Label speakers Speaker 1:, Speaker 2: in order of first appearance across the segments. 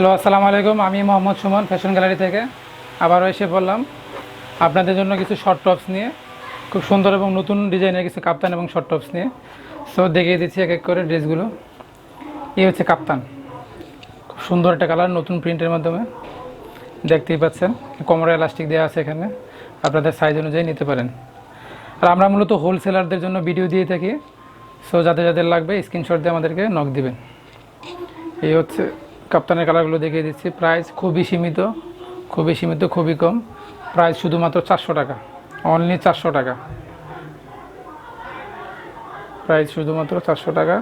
Speaker 1: Hello, আসসালামু আলাইকুম। আমি মোহাম্মদ সুমন, ফ্যাশন গ্যালারি থেকে। আবারও এসে বললাম আপনাদের জন্য কিছু শর্ট টপস নিয়ে। খুব সুন্দর এবং নতুন ডিজাইনের কিছু কাপ্তান এবং শর্ট টপস নিয়ে। সো দেখিয়ে দিচ্ছি এক এক করে ড্রেসগুলো। এই হচ্ছে কাপ্তান। খুব সুন্দর একটা কালার নতুন প্রিন্টের মাধ্যমে। দেখতেই পাচ্ছেন, কোমরে এলাস্টিক দেওয়া আছে এখানে। আপনাদের সাইজ অনুযায়ী নিতে পারেন। আর আমরা মূলত হোলসেলারদের জন্য ভিডিও দিয়ে থাকি। সো যাদের যাদের লাগবে স্ক্রিনশট দিয়ে আমাদেরকে নক দিবেন। এই হচ্ছে কাপ্তানের কালারগুলো দেখিয়ে দিচ্ছি। প্রাইস খুবই সীমিত খুবই সীমিত, খুবই কম। প্রাইস শুধুমাত্র চারশো টাকা অনলি চারশো টাকা। প্রাইস শুধুমাত্র চারশো টাকা।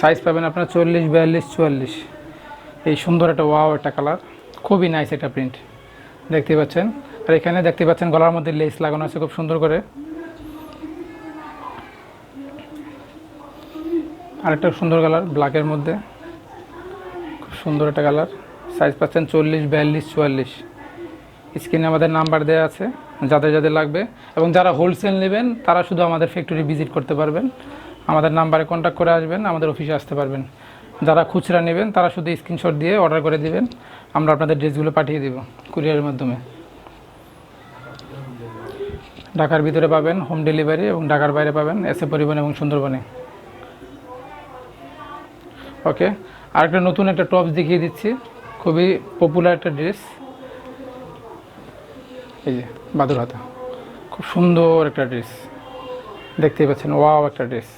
Speaker 1: সাইজ পাবেন আপনার চল্লিশ, বিয়াল্লিশ, চুয়াল্লিশ। এই সুন্দর একটা ওয়াও একটা কালার, খুবই নাইস একটা প্রিন্ট দেখতে পাচ্ছেন? আর এখানে দেখতে পাচ্ছেন গলার মধ্যে লেস লাগানো আছে খুব সুন্দর করে। আরেকটা সুন্দর কালার ব্ল্যাকের মধ্যে। সুন্দর একটা কালার সাইজ পাচ্ছেন চল্লিশ, বিয়াল্লিশ, চুয়াল্লিশ। স্ক্রিনে আমাদের নাম্বার দেওয়া আছে, যাদের যাদের লাগবে। এবং যারা হোলসেল নেবেন, তারা শুধু আমাদের ফ্যাক্টরি ভিজিট করতে পারবেন। আমাদের নাম্বারে কন্ট্যাক্ট করে আসবেন, আমাদের অফিসে আসতে পারবেন। যারা খুচরা নেবেন, তারা শুধু স্ক্রিনশট দিয়ে অর্ডার করে দিবেন। আমরা আপনাদের ড্রেসগুলো পাঠিয়ে দেব কুরিয়ারের মাধ্যমে। ঢাকার ভিতরে পাবেন হোম ডেলিভারি এবং ঢাকার বাইরে পাবেন এসে পরিবহন এবং সুন্দরবনে। ওকে আরেকটা নতুন একটা টপস দেখিয়ে দিচ্ছি। খুবই পপুলার একটা ড্রেস এই যে, বাদুর হাতা। খুব সুন্দর একটা ড্রেস দেখতেই পাচ্ছেন ওয়াও একটা ড্রেস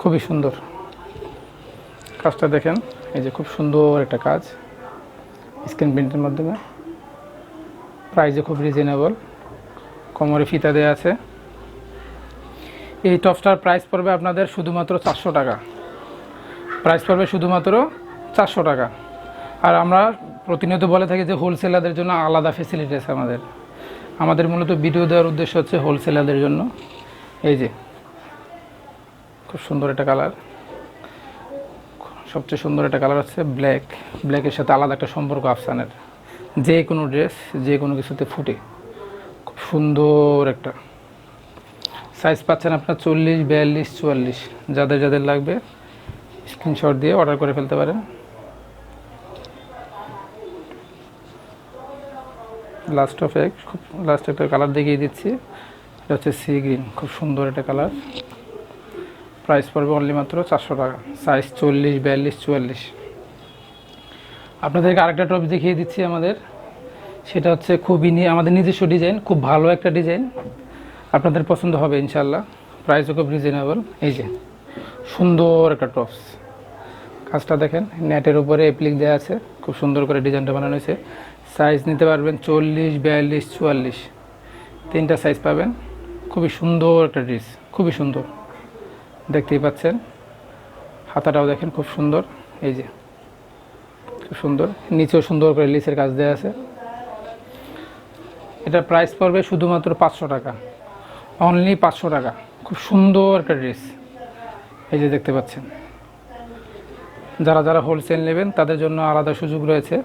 Speaker 1: খুবই সুন্দর। কাজটা দেখেন, এই যে খুব সুন্দর একটা কাজ। স্ক্রিন প্রিন্টের মাধ্যমে। প্রাইসে খুব রিজনেবল কোমরে ফিতা দেওয়া আছে। এই টপসটার প্রাইস পড়বে আপনাদের শুধুমাত্র চারশো টাকা। প্রাইস পড়বে শুধুমাত্র চারশো টাকা। আর আমরা প্রতিনিয়ত বলে থাকি যে হোলসেলারদের জন্য আলাদা ফেসিলিটি আছে আমাদের। আমাদের মূলত ভিডিও দেওয়ার উদ্দেশ্য হচ্ছে হোলসেলারদের জন্য। এই যে, খুব সুন্দর একটা কালার সবচেয়ে সুন্দর একটা কালার হচ্ছে ব্ল্যাক ব্ল্যাকের সাথে আলাদা একটা সম্পর্ক আফসানের। যে কোনো ড্রেস যে কোনো কিছুতে ফুটে। খুব সুন্দর একটা। সাইজ পাচ্ছেন আপনার চল্লিশ, বিয়াল্লিশ, চুয়াল্লিশ। যাদের যাদের লাগবে স্ক্রিনশট দিয়ে অর্ডার করে ফেলতে পারেন। লাস্ট অফ এক খুব লাস্ট একটা কালার দেখিয়ে দিচ্ছি। এটা হচ্ছে সি গ্রিন খুব সুন্দর একটা কালার প্রাইস পড়বে অনলি মাত্র চারশো টাকা। সাইজ চল্লিশ, বিয়াল্লিশ, চুয়াল্লিশ। আপনাদেরকে আরেকটা টপ দেখিয়ে দিচ্ছি আমাদের। সেটা হচ্ছে খুবই আমাদের নিজস্ব ডিজাইন খুব ভালো একটা ডিজাইন আপনাদের পছন্দ হবে ইনশাল্লাহ প্রাইসও খুব রিজনেবল এই যে, সুন্দর একটা টপস কাজটা দেখেন, নেটের উপরে অ্যাপ্লিক দেওয়া আছে, খুব সুন্দর করে ডিজাইনটা বানানো হয়েছে। সাইজ নিতে পারবেন চল্লিশ, বিয়াল্লিশ, চুয়াল্লিশ। তিনটা সাইজ পাবেন, খুবই সুন্দর একটা ড্রেস খুবই সুন্দর। দেখতেই পাচ্ছেন, হাতাটাও দেখেন খুব সুন্দর, এই যে। খুব সুন্দর, নিচেও সুন্দর করে লিসের কাজ দেওয়া আছে। এটা প্রাইস পড়বে শুধুমাত্র পাঁচশো টাকা। অনলি পাঁচশো টাকা, খুব সুন্দর একটা ড্রেস এই যে দেখতে পাচ্ছেন। যারা যারা হোলসেল নেবেন, তাদের জন্য আলাদা সুযোগ রয়েছে।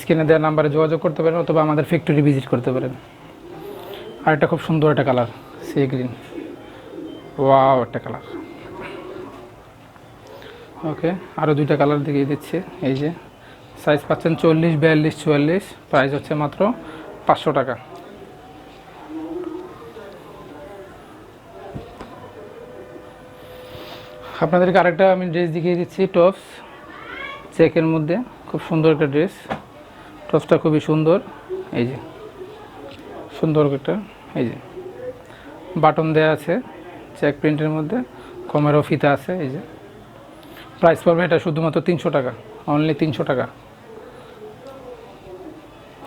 Speaker 1: স্ক্রিনে দেওয়া নাম্বারে যোগাযোগ করতে পারেন অথবা আমাদের ফ্যাক্টরি ভিজিট করতে পারেন। আর একটা খুব সুন্দর একটা কালার সি গ্রিন ওয়াও একটা কালার ওকে আরও দুইটা কালার দেখিয়ে দিচ্ছি। এই যে সাইজ পাচ্ছেন চল্লিশ, বিয়াল্লিশ, চুয়াল্লিশ প্রাইস হচ্ছে মাত্র পাঁচশো টাকা। আপনাদেরকে আরেকটা আমি ড্রেস দেখিয়ে দিচ্ছি টপস চেকের মধ্যে, খুব সুন্দর একটা ড্রেস টপসটা খুবই সুন্দর। এই যে, সুন্দর একটা, এই যে। বাটন দেওয়া আছে চেক প্রিন্টের মধ্যে। কমেরও ফিতা আছে, এই যে। প্রাইস পড়বে এটা শুধুমাত্র তিনশো টাকা অনলি তিনশো টাকা।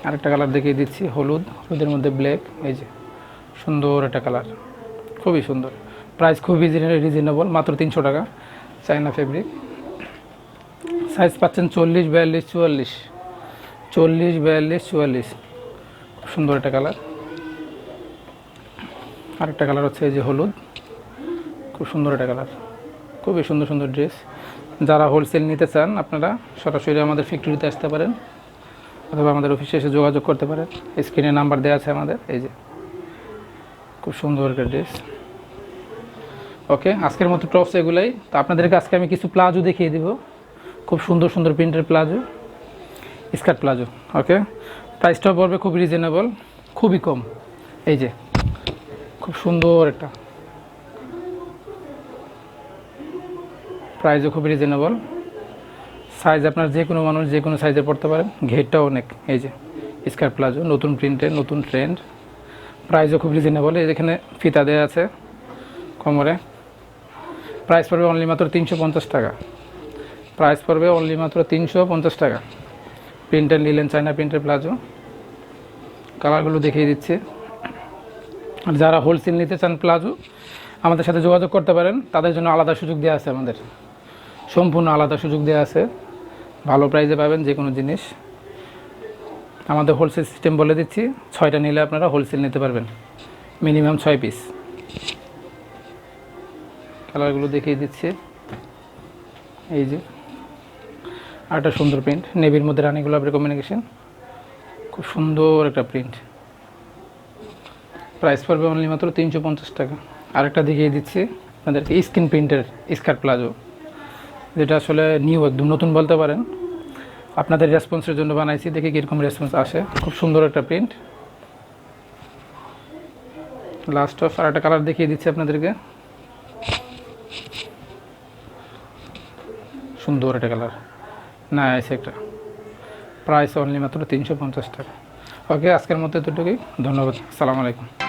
Speaker 1: আরেকটা কালার দেখিয়ে দিচ্ছি, হলুদ। হলুদের মধ্যে ব্ল্যাক এই যে। সুন্দর একটা কালার খুবই সুন্দর। প্রাইস খুবই রিজনেবল মাত্র তিনশো টাকা চাইনা ফেব্রিক সাইজ পাচ্ছেন চল্লিশ, বিয়াল্লিশ, চুয়াল্লিশ। চল্লিশ, বিয়াল্লিশ, চুয়াল্লিশ। খুব সুন্দর একটা কালার আরেকটা কালার হচ্ছে এই যে হলুদ। খুব সুন্দর একটা কালার খুবই সুন্দর সুন্দর ড্রেস যারা হোলসেল নিতে চান, আপনারা সরাসরি আমাদের ফ্যাক্টরিতে আসতে পারেন, অথবা আমাদের অফিসে এসে যোগাযোগ করতে পারেন। স্ক্রিনে নাম্বার দেওয়া আছে আমাদের, এই যে। খুব সুন্দর একটা ড্রেস ওকে আজকের মতো টপস এগুলাই। তো আপনাদেরকে আজকে আমি কিছু প্লাজো দেখিয়ে দিব। খুব সুন্দর সুন্দর প্রিন্টের প্লাজো। স্কার্ট প্লাজো ওকে প্রাইসটাও পড়বে খুব রিজনেবল খুবই কম। এই যে, খুব সুন্দর একটা। প্রাইসও খুব রিজনেবল সাইজ আপনার যে কোনো মানুষ যে কোনো সাইজে পড়তে পারেন। ঘেরটাও অনেক। এই যে স্কার্ট প্লাজো, নতুন প্রিন্টের নতুন ট্রেন্ড প্রাইসও খুব রিজনেবল এই যেখানে ফিতা দেওয়া আছে, কোমরে। প্রাইস পড়বে অনলি মাত্র তিনশো পঞ্চাশ টাকা। প্রাইস পড়বে অনলি মাত্র তিনশো পঞ্চাশ টাকা। প্রিন্টার নিলেন চায়না প্রিন্টের প্লাজো কালারগুলো দেখিয়ে দিচ্ছে। আর যারা হোলসেল নিতে চান প্লাজো আমাদের সাথে যোগাযোগ করতে পারেন। তাদের জন্য আলাদা সুযোগ দেওয়া আছে আমাদের। সম্পূর্ণ আলাদা সুযোগ দেওয়া আছে। ভালো প্রাইসে পাবেন যে কোনো জিনিস। আমাদের হোলসেল সিস্টেম বলে দিচ্ছি। ছয়টা নিলে আপনারা হোলসেল নিতে পারবেন। মিনিমাম ছয় পিস কালারগুলো দেখিয়ে দিচ্ছি। এই যে আর একটা সুন্দর প্রিন্ট নেভির মধ্যে রানী গোলাপের কমিউনিকেশন খুব সুন্দর একটা প্রিন্ট প্রাইস পড়বে অনলি মাত্র তিনশো পঞ্চাশ টাকা। আরেকটা দেখিয়ে দিচ্ছি, আপনাদেরকে স্ক্রিন প্রিন্টের স্কার্ট প্লাজো যেটা আসলে নিউ একদম নতুন বলতে পারেন। আপনাদের রেসপন্সের জন্য বানাইছি, দেখি কীরকম রেসপন্স আসে। খুব সুন্দর একটা প্রিন্ট লাস্ট অফ আর একটা কালার দেখিয়ে দিচ্ছি আপনাদেরকে। সুন্দর একটা কালার। না এসে একটা। প্রাইস অনলি মাত্র তিনশো পঞ্চাশ টাকা। ওকে আজকের মতো এতটুকুই। ধন্যবাদ। সালাম আলাইকুম।